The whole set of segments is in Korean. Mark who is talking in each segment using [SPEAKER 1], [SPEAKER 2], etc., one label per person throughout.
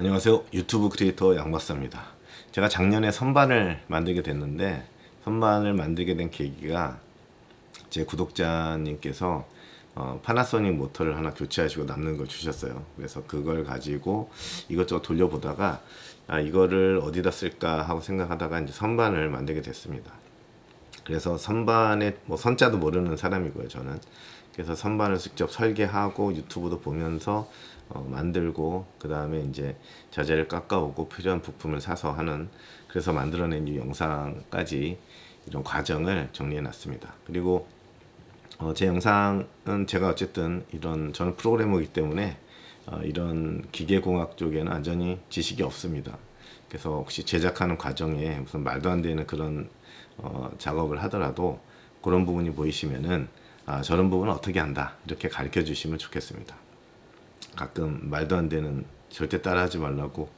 [SPEAKER 1] 안녕하세요. 유튜브 크리에이터 양박사입니다. 제가 작년에 선반을 만들게 됐는데 선반을 만들게 된 계기가 제 구독자님께서 어, 파나소닉 모터를 하나 교체하시고 남는 걸 주셨어요. 그래서 그걸 가지고 이것저것 돌려보다가 아, 이거를 어디다 쓸까 하고 생각하다가 이제 선반을 만들게 됐습니다. 그래서 선반에 뭐 선자도 모르는 사람이고요 저는 그래서 선반을 직접 설계하고 유튜브도 보면서 어, 만들고 그 다음에 이제 자재를 깎아오고 필요한 부품을 사서 하는 그래서 만들어낸 이 영상까지 이런 과정을 정리해 놨습니다 그리고 어, 제 영상은 제가 어쨌든 이런 저는 프로그래머이기 때문에 어, 이런 기계공학 쪽에는 완전히 지식이 없습니다. 그래서 혹시 제작하는 과정에 무슨 말도 안 되는 그런 어, 작업을 하더라도 그런 부분이 보이시면은 아, 저런 부분은 어떻게 한다 이렇게 가르쳐 주시면 좋겠습니다. 가끔 말도 안 되는 절대 따라하지 말라고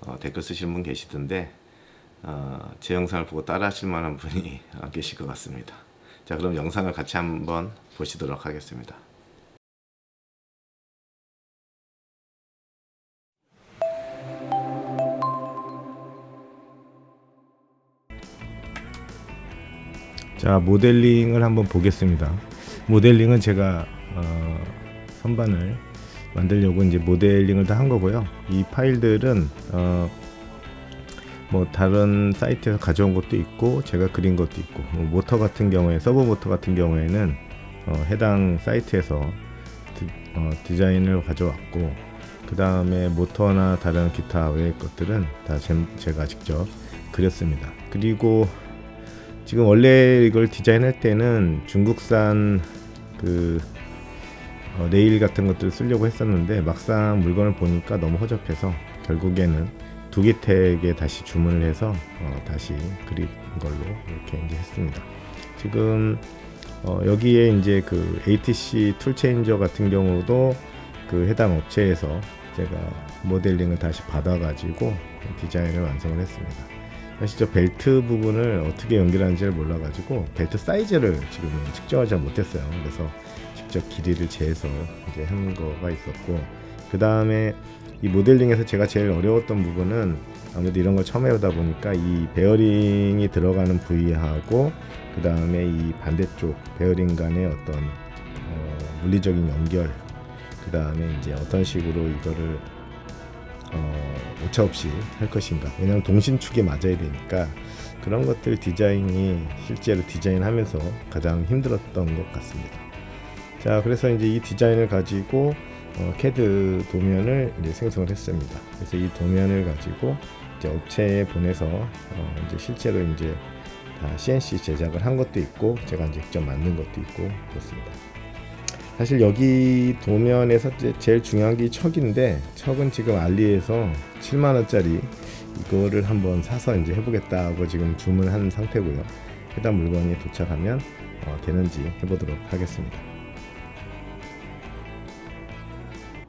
[SPEAKER 1] 어, 댓글 쓰시는 분 계시던데 어, 제 영상을 보고 따라하실 만한 분이 어, 계실 것 같습니다. 자 그럼 영상을 같이 한번 보시도록 하겠습니다. 자 모델링을 한번 보겠습니다. 모델링은 제가 어, 선반을 만들려고 이제 모델링을 다 한 거고요. 이 파일들은 어, 뭐 다른 사이트에서 가져온 것도 있고 제가 그린 것도 있고 뭐 모터 같은 경우에 서버 모터 같은 경우에는 어, 해당 사이트에서 디, 어, 디자인을 가져왔고 그 다음에 모터나 다른 기타 외의 것들은 다 제, 제가 직접 그렸습니다. 그리고 지금 원래 이걸 디자인할 때는 중국산 그 어, 레일 같은 것들 쓰려고 했었는데 막상 물건을 보니까 너무 허접해서 결국에는 두기택에 다시 주문을 해서 어, 다시 그린 걸로 이렇게 이제 했습니다. 지금 어, 여기에 이제 그 ATC 툴 체인저 같은 경우도 그 해당 업체에서 제가 모델링을 다시 받아가지고 디자인을 완성을 했습니다. 저 벨트 부분을 어떻게 연결하는지를 몰라가지고 벨트 사이즈를 지금 측정하지 못했어요. 그래서 직접 길이를 재서 이제 한 거가 있었고 그 다음에 이 모델링에서 제가 제일 어려웠던 부분은 아무래도 이런 걸 처음 해보다 보니까 이 베어링이 들어가는 부위하고 그 다음에 이 반대쪽 베어링 간의 어떤 어, 물리적인 연결 그 다음에 이제 어떤 식으로 이거를 어, 오차 없이 할 것인가. 왜냐하면 동심축에 맞아야 되니까 그런 것들 디자인이 실제로 디자인하면서 가장 힘들었던 것 같습니다. 자 그래서 이제 이 디자인을 가지고 어, 캐드 도면을 이제 생성을 했습니다. 그래서 이 도면을 가지고 이제 업체에 보내서 어, 이제 실제로 이제 다 CNC 제작을 한 것도 있고 제가 직접 만든 것도 있고 그렇습니다 사실 여기 도면에서 제일 중요한 게 척인데 척은 지금 알리에서 7만 원짜리 이거를 한번 사서 이제 해보겠다고 지금 주문한 상태고요. 해당 물건이 도착하면 어, 되는지 해보도록 하겠습니다.